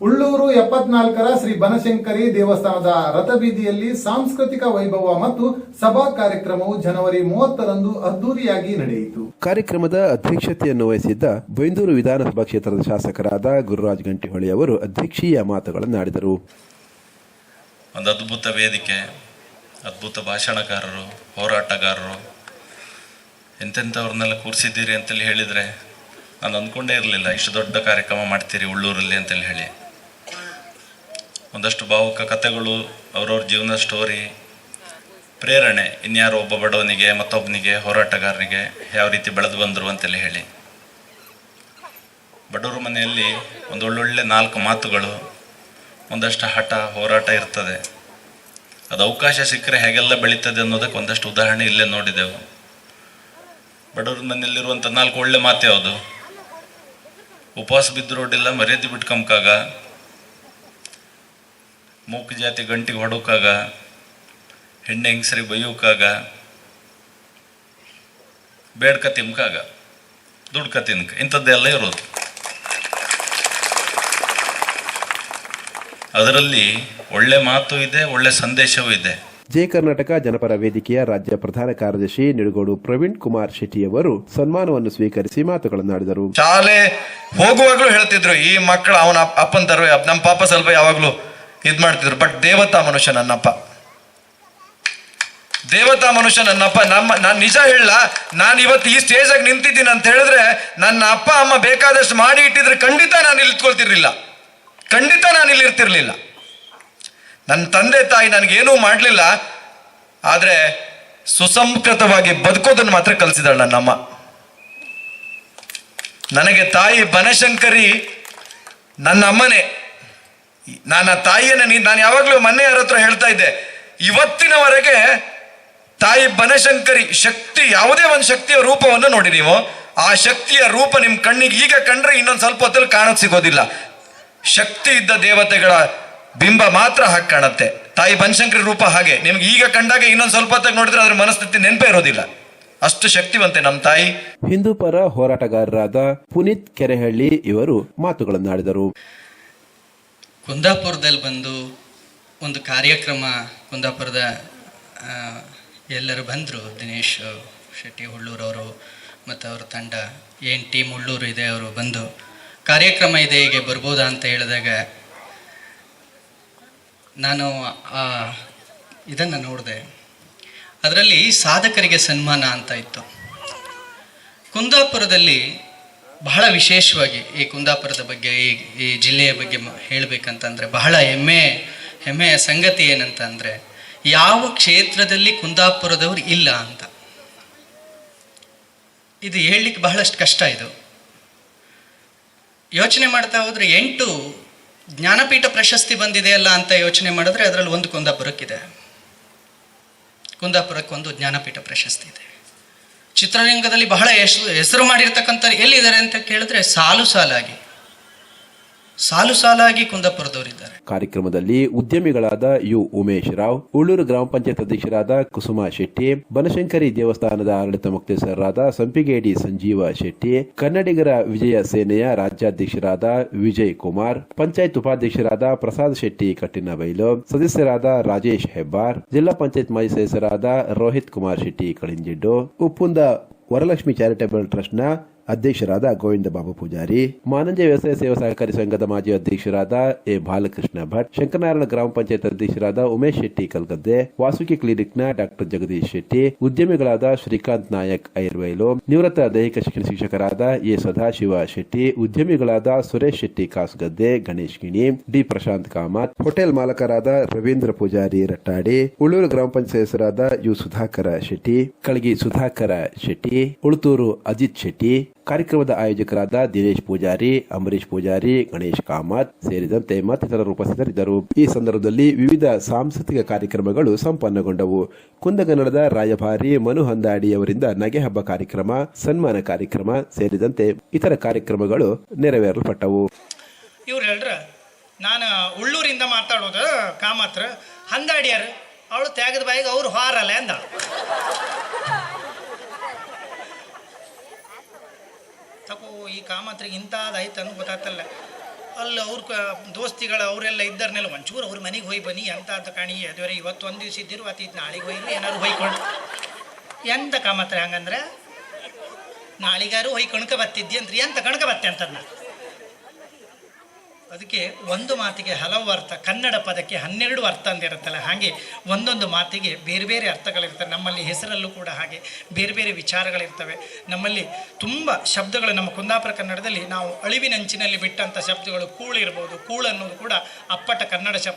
ಉಳ್ಳೂರು ಎಪ್ಪತ್ನಾಲ್ಕರ ಶ್ರೀ ಬನಶಂಕರಿ ದೇವಸ್ಥಾನದ ರಥಬೀದಿಯಲ್ಲಿ ಸಾಂಸ್ಕೃತಿಕ ವೈಭವ ಮತ್ತು ಸಭಾ ಕಾರ್ಯಕ್ರಮವು ಜನವರಿ ಮೂವತ್ತರಂದು ಅದ್ದೂರಿಯಾಗಿ ನಡೆಯಿತು. ಕಾರ್ಯಕ್ರಮದ ಅಧ್ಯಕ್ಷತೆಯನ್ನು ವಹಿಸಿದ್ದ ಬೈಂದೂರು ವಿಧಾನಸಭಾ ಕ್ಷೇತ್ರದ ಶಾಸಕರಾದ ಗುರುರಾಜ್ ಗಂಟಿಹೊಳಿ ಅವರು ಅಧ್ಯಕ್ಷೀಯ ಮಾತುಗಳನ್ನಾಡಿದರು ಒಂದು ಅದ್ಭುತ ವೇದಿಕೆ ಅದ್ಭುತ ಭಾಷಣಕಾರರು ಹೋರಾಟಗಾರರು ಎಂತೆಂಥವ್ರನ್ನೆಲ್ಲ ಕೂರಿಸಿದ್ದೀರಿ ಅಂತೇಳಿ ಹೇಳಿದರೆ ನಾನು ಅಂದ್ಕೊಂಡೇ ಇರಲಿಲ್ಲ ಇಷ್ಟು ದೊಡ್ಡ ಕಾರ್ಯಕ್ರಮ ಮಾಡ್ತೀರಿ ಉಳ್ಳೂರಲ್ಲಿ ಅಂತೇಳಿ ಹೇಳಿ. ಒಂದಷ್ಟು ಭಾವುಕ ಕಥೆಗಳು, ಅವ್ರವ್ರ ಜೀವನ ಸ್ಟೋರಿ ಪ್ರೇರಣೆ, ಇನ್ಯಾರೋ ಒಬ್ಬ ಬಡವನಿಗೆ, ಮತ್ತೊಬ್ಬನಿಗೆ, ಹೋರಾಟಗಾರನಿಗೆ ಯಾವ ರೀತಿ ಬೆಳೆದು ಬಂದರು ಅಂತೆಲ್ಲ ಹೇಳಿ. ಬಡವರ ಮನೆಯಲ್ಲಿ ಒಂದೊಳ್ಳೊಳ್ಳೆ ನಾಲ್ಕು ಮಾತುಗಳು, ಒಂದಷ್ಟು ಹಠ, ಹೋರಾಟ ಇರ್ತದೆ. ಅದು ಅವಕಾಶ ಸಿಕ್ಕರೆ ಹೇಗೆಲ್ಲ ಬೆಳೀತದೆ ಅನ್ನೋದಕ್ಕೆ ಒಂದಷ್ಟು ಉದಾಹರಣೆ ಇಲ್ಲೇ ನೋಡಿದೆವು. ಬಡವ್ರ ಮನೆಯಲ್ಲಿರುವಂಥ ನಾಲ್ಕು ಒಳ್ಳೆ ಮಾತು ಯಾವುದು? ಉಪವಾಸ ಬಿದ್ದರೋಡಿಲ್ಲ ಮರ್ಯಾದೆ ಬಿಟ್ಕೊಂಬಕಾಗ ಮೂಕು ಜಾತಿ ಗಂಟಿಗೆ ಹೊಡೋಕಾಗ ಹೆಣ್ಣೆ ಹೆಂಗಸರಿಗೆ ಬೈಯೋಕಾಗ ಬೇಡ್ಕ ತಿಮ್ಕಾಗ ದುಡ್ಕ ತಿನ್ಕ ಇಂಥದ್ದೆಲ್ಲ ಇರೋದು. ಅದರಲ್ಲಿ ಒಳ್ಳೆ ಮಾತು ಇದೆ ಒಳ್ಳೆ ಸಂದೇಶವೂ ಇದೆ. ಜೆ ಕರ್ನಾಟಕ ಜನಪರ ವೇದಿಕೆಯ ರಾಜ್ಯ ಪ್ರಧಾನ ಕಾರ್ಯದರ್ಶಿ ನಿಡುಗೋಡು ಪ್ರವೀಣ್ ಕುಮಾರ್ ಶೆಟ್ಟಿಯವರು ಸನ್ಮಾನವನ್ನು ಸ್ವೀಕರಿಸಿ ಮಾತುಗಳನ್ನಾಡಿದರು. ಶಾಲೆ ಹೋಗುವಾಗಲೂ ಹೇಳ್ತಿದ್ರು ಈ ಮಕ್ಕಳು ಅವನ ಅಪ್ಪನ ತರ ನಮ್ಮ ಪಾಪ ಸ್ವಲ್ಪ ಯಾವಾಗ್ಲೂ ಇದ್ ಮಾಡ್ತಿದ್ರು. ಬಟ್ ದೇವತಾ ಮನುಷ್ಯ ನನ್ನಪ್ಪ. ದೇವತಾ ಮನುಷ್ಯ ನನ್ನಪ್ಪ. ನಮ್ಮ, ನಾನು ನಿಜ ಹೇಳಲ್ಲ. ನಾನು ಇವತ್ತು ಈ ಸ್ಟೇಜಾಗಿ ನಿಂತಿದ್ದೀನಿ ಅಂತ ಹೇಳಿದ್ರೆ ನನ್ನ ಅಪ್ಪ, ಅಮ್ಮ ಬೇಕಾದಷ್ಟು ಮಾಡಿ ಇಟ್ಟಿದ್ರೆ ಖಂಡಿತ ನಾನು ಇಲ್ಲಿ ಇಟ್ಕೊಳ್ತಿರ್ಲಿಲ್ಲ ಖಂಡಿತ ನಾನು ಇಲ್ಲಿ ಇರ್ತಿರ್ಲಿಲ್ಲ. ನನ್ನ ತಂದೆ ತಾಯಿ ನನಗೇನೂ ಮಾಡಲಿಲ್ಲ. ಆದರೆ ಸುಸಂಸ್ಕೃತವಾಗಿ ಬದುಕೋದನ್ನು ಮಾತ್ರ ಕಲಿಸಿದಾಳೆ ನನ್ನಮ್ಮ. ನನಗೆ ತಾಯಿ ಬನಶಂಕರಿ ನನ್ನ ಅಮ್ಮನೇ ನನ್ನ ತಾಯಿಯನ್ನ ನೀ ನಾನು ಯಾವಾಗಲೂ ಮೊನ್ನೆ ಯಾರ ಹತ್ರ ಹೇಳ್ತಾ ಇದ್ದೆ. ಇವತ್ತಿನವರೆಗೆ ತಾಯಿ ಬನಶಂಕರಿ ಶಕ್ತಿ, ಯಾವುದೇ ಒಂದು ಶಕ್ತಿಯ ರೂಪವನ್ನು ನೋಡಿ ನೀವು. ಆ ಶಕ್ತಿಯ ರೂಪ ನಿಮ್ಮ ಕಣ್ಣಿಗೆ ಈಗ ಕಂಡ್ರೆ ಇನ್ನೊಂದು ಸ್ವಲ್ಪ ಹೊತ್ತಲ್ಲಿ ಕಾಣಕ್ ಸಿಗೋದಿಲ್ಲ. ಶಕ್ತಿ ಇದ್ದ ದೇವತೆಗಳ ಬಿಂಬ ಮಾತ್ರ ಹಾಗೆ ಕಾಣುತ್ತೆ. ತಾಯಿ ಬನಶಂಕರಿ ರೂಪ ಹಾಗೆ. ನಿಮ್ಗೆ ಈಗ ಕಂಡಾಗ ಇನ್ನೊಂದು ಸ್ವಲ್ಪ ಹೊತ್ತಾಗಿ ನೋಡಿದ್ರೆ ಅದ್ರ ಮನಸ್ಥಿತಿ ನೆನಪೇ ಇರೋದಿಲ್ಲ. ಅಷ್ಟು ಶಕ್ತಿವಂತೆ ನಮ್ಮ ತಾಯಿ. ಹಿಂದೂ ಪರ ಹೋರಾಟಗಾರರಾದ ಪುನೀತ್ ಕೆರೆಹಳ್ಳಿ ಇವರು ಮಾತುಗಳನ್ನಾಡಿದರು ಕುಂದಾಪುರದಲ್ಲಿ ಬಂದು ಒಂದು ಕಾರ್ಯಕ್ರಮ ಕುಂದಾಪುರದ ಎಲ್ಲರೂ ಬಂದರು. ದಿನೇಶ್ ಶೆಟ್ಟಿ ಹುಳ್ಳೂರವರು ಮತ್ತು ಅವ್ರ ತಂಡ, ಏನು ಟೀಮ್ ಹುಳ್ಳೂರು ಇದೆ ಅವರು ಬಂದು. ಕಾರ್ಯಕ್ರಮ ಇದೆ, ಹೀಗೆ ಬರ್ಬೋದಾ ಅಂತ ಹೇಳಿದಾಗ ನಾನು ಆ ಇದನ್ನು ನೋಡಿದೆ. ಅದರಲ್ಲಿ ಸಾಧಕರಿಗೆ ಸನ್ಮಾನ ಅಂತ ಇತ್ತು. ಕುಂದಾಪುರದಲ್ಲಿ ಬಹಳ ವಿಶೇಷವಾಗಿ ಈ ಕುಂದಾಪುರದ ಬಗ್ಗೆ, ಈ ಈ ಜಿಲ್ಲೆಯ ಬಗ್ಗೆ ಹೇಳ್ಬೇಕಂತಂದ್ರೆ ಬಹಳ ಹೆಮ್ಮೆ, ಹೆಮ್ಮೆಯ ಸಂಗತಿ ಏನಂತ ಅಂದ್ರೆ ಯಾವ ಕ್ಷೇತ್ರದಲ್ಲಿ ಕುಂದಾಪುರದವ್ರು ಇಲ್ಲ ಅಂತ. ಇದು ಹೇಳಲಿಕ್ಕೆ ಬಹಳಷ್ಟು ಕಷ್ಟ ಇದು. ಯೋಚನೆ ಮಾಡ್ತಾ ಹೋದರೆ ಎಂಟು ಜ್ಞಾನಪೀಠ ಪ್ರಶಸ್ತಿ ಬಂದಿದೆಯಲ್ಲ ಅಂತ ಯೋಚನೆ ಮಾಡಿದ್ರೆ ಅದರಲ್ಲಿ ಒಂದು ಕುಂದಾಪುರಕ್ಕಿದೆ. ಕುಂದಾಪುರಕ್ಕೊಂದು ಜ್ಞಾನಪೀಠ ಪ್ರಶಸ್ತಿ ಇದೆ. ಚಿತ್ರರಂಗದಲ್ಲಿ ಬಹಳ ಹೆಸರು ಹೆಸರು ಮಾಡಿರ್ತಕ್ಕಂಥ ಎಲ್ಲಿದ್ದಾರೆ ಅಂತ ಕೇಳಿದ್ರೆ ಸಾಲು ಸಾಲಾಗಿ. ಸಾಲು ಸಾಲಾಗಿ ಕುಂದಾಪುರದವರಿದ್ದಾರೆ. ಕಾರ್ಯಕ್ರಮದಲ್ಲಿ ಉದ್ಯಮಿಗಳಾದ ಯು. ಉಮೇಶ್ ರಾವ್, ಉಳ್ಳೂರು ಗ್ರಾಮ ಪಂಚಾಯತ್ ಅಧ್ಯಕ್ಷರಾದ ಕುಸುಮಾ ಶೆಟ್ಟಿ, ಬನಶಂಕರಿ ದೇವಸ್ಥಾನದ ಆಡಳಿತ ಮುಕ್ತೇಶ್ವರರಾದ ಸಂಪಿಗೇಡಿ ಸಂಜೀವ ಶೆಟ್ಟಿ, ಕನ್ನಡಿಗರ ವಿಜಯ ಸೇನೆಯ ರಾಜ್ಯಾಧ್ಯಕ್ಷರಾದ ವಿಜಯ್ ಕುಮಾರ್, ಪಂಚಾಯತ್ ಉಪಾಧ್ಯಕ್ಷರಾದ ಪ್ರಸಾದ್ ಶೆಟ್ಟಿ ಕಟ್ಟಿನಬೈಲು, ಸದಸ್ಯರಾದ ರಾಜೇಶ್ ಹೆಬ್ಬಾರ್, ಜಿಲ್ಲಾ ಪಂಚಾಯತ್ ಮಾಜಿ ಸದಸ್ಯರಾದ ರೋಹಿತ್ ಕುಮಾರ್ ಶೆಟ್ಟಿ ಕಳಿಂಜಿಡ್ಡು, ಉಪ್ಪುಂದ ವರಲಕ್ಷ್ಮಿ ಚಾರಿಟೇಬಲ್ ಟ್ರಸ್ಟ್ನ ಅಧ್ಯಕ್ಷರಾದ ಗೋವಿಂದ ಬಾಬು ಪೂಜಾರಿ ಮಾನಂಜ ವ್ಯವಸಾಯ ಸೇವಾ ಸಹಕಾರಿ ಸಂಘದ ಮಾಜಿ ಅಧ್ಯಕ್ಷರಾದ ಎ ಬಾಲಕೃಷ್ಣ ಭಟ್, ಶಂಕರನಾರಾಯಣ ಗ್ರಾಮ ಪಂಚಾಯತ್ ಅಧ್ಯಕ್ಷರಾದ ಉಮೇಶ್ ಶೆಟ್ಟಿ ಕಲ್ಗದ್ದೆ, ವಾಸುಕಿ ಕ್ಲಿನಿಕ್ನ ಡಾಕ್ಟರ್ ಜಗದೀಶ್ ಶೆಟ್ಟಿ, ಉದ್ಯಮಿಗಳಾದ ಶ್ರೀಕಾಂತ್ ನಾಯಕ್, ಐರ್ವೈಲು, ನಿವೃತ್ತ ದೈಹಿಕ ಶಿಕ್ಷಣ ಶಿಕ್ಷಕರಾದ ಎ ಸದಾಶಿವ ಶೆಟ್ಟಿ, ಉದ್ಯಮಿಗಳಾದ ಸುರೇಶ್ ಶೆಟ್ಟಿ ಕಾಸ್ಗದ್ದೆ, ಗಣೇಶ್ ಗಿಣಿ, ಡಿ ಪ್ರಶಾಂತ್ ಕಾಮತ್, ಹೋಟೆಲ್ ಮಾಲಕರಾದ ರವೀಂದ್ರ ಪೂಜಾರಿ ರಟ್ಟಾಡಿ, ಉಳ್ಳೂರು ಗ್ರಾಮ ಪಂಚಾಯತ್ ಸದಸ್ಯರಾದ ಯು ಸುಧಾಕರ ಶೆಟ್ಟಿ, ಕಳಗಿ ಸುಧಾಕರ ಶೆಟ್ಟಿ ಉಳುತೂರು ಅಜಿತ್ ಶೆಟ್ಟಿ ಕಾರ್ಯಕ್ರಮದ ಆಯೋಜಕರಾದ ದಿನೇಶ್ ಪೂಜಾರಿ, ಅಂಬರೀಶ್ ಪೂಜಾರಿ, ಗಣೇಶ್ ಕಾಮತ್ ಸೇರಿದಂತೆ ಮತ್ತಿತರರು ಉಪಸ್ಥಿತರಿದ್ದರು. ಈ ಸಂದರ್ಭದಲ್ಲಿ ವಿವಿಧ ಸಾಂಸ್ಕೃತಿಕ ಕಾರ್ಯಕ್ರಮಗಳು ಸಂಪನ್ನಗೊಂಡವು. ಕುಂದಗನ್ನಡದ ರಾಯಭಾರಿ ಮನು ಹಂದಾಡಿ ಅವರಿಂದ ನಗೆ ಹಬ್ಬ ಕಾರ್ಯಕ್ರಮ, ಸನ್ಮಾನ ಕಾರ್ಯಕ್ರಮ ಸೇರಿದಂತೆ ಇತರ ಕಾರ್ಯಕ್ರಮಗಳು ನೆರವೇರಲ್ಪಟ್ಟವು. ಇವ್ರು ನಾನು ಉಳ್ಳೂರಿಂದ ಮಾತಾಡೋದು ಕಾಮತ್ರ. ಹಂದಾಡಿಯರು, ಅವಳು ತ್ಯಾಗದ ಬಾಯಿಗೆ ಅವ್ರು ಹಾರಲ್ಲ ಅಂದ ತಗೋ, ಈ ಕಾಮತ್ರಿಗೆ ಇಂಥದ್ದಾಯ್ತು ಅಂತ ಗೊತ್ತಾಗ್ತಲ್ಲ. ಅಲ್ಲಿ, ಅವ್ರ ದೋಸ್ತಿಗಳ ಅವರೆಲ್ಲ ಇದ್ದಾರನೆಲ್ಲ ಒಂಚೂರು ಅವ್ರ ಮನೆಗೆ ಹೋಗಿ ಬನ್ನಿ ಅಂತ ಅಂತ ಕಾಣಿ, ಅದುವರೆ ಇವತ್ತು ಒಂದು ದಿವಸ ಇದ್ದಿರು ಅತಿತ್ ನಾಳೆಗೆ ಹೋಗಿ ಏನಾದ್ರು ಹೊಯ್ಕೊಂಡು. ಎಂತ ಕಾಮತ್ರ ಹಂಗಂದ್ರೆ? ನಾಳಿಗಾರು ಹೋಯ್ ಕಣ್ಕ ಬತ್ತಿದ್ದಿ ಅಂತ ಎಂತ ಕಣ್ಕ ಬತ್ತೆ ಅಂತದ್ನ? ಅದಕ್ಕೆ ಒಂದು ಮಾತಿಗೆ ಹಲವು ಅರ್ಥ, ಕನ್ನಡ ಪದಕ್ಕೆ ಹನ್ನೆರಡು ಅರ್ಥ ಅಂದಿರುತ್ತಲ್ಲ ಹಾಗೆ ಒಂದೊಂದು ಮಾತಿಗೆ ಬೇರೆ ಬೇರೆ ಅರ್ಥಗಳಿರ್ತವೆ. ನಮ್ಮಲ್ಲಿ ಹೆಸರಲ್ಲೂ ಕೂಡ ಹಾಗೆ ಬೇರೆ ಬೇರೆ ವಿಚಾರಗಳಿರ್ತವೆ. ನಮ್ಮಲ್ಲಿ ತುಂಬ ಶಬ್ದಗಳು, ನಮ್ಮ ಕುಂದಾಪುರ ಕನ್ನಡದಲ್ಲಿ ನಾವು ಅಳಿವಿನಂಚಿನಲ್ಲಿ ಬಿಟ್ಟಂಥ ಶಬ್ದಗಳು ಕೂಳಿರ್ಬೋದು ಕೂಳು ಅನ್ನೋದು ಕೂಡ ಅಪ್ಪಟ ಕನ್ನಡ ಶಬ್ದ.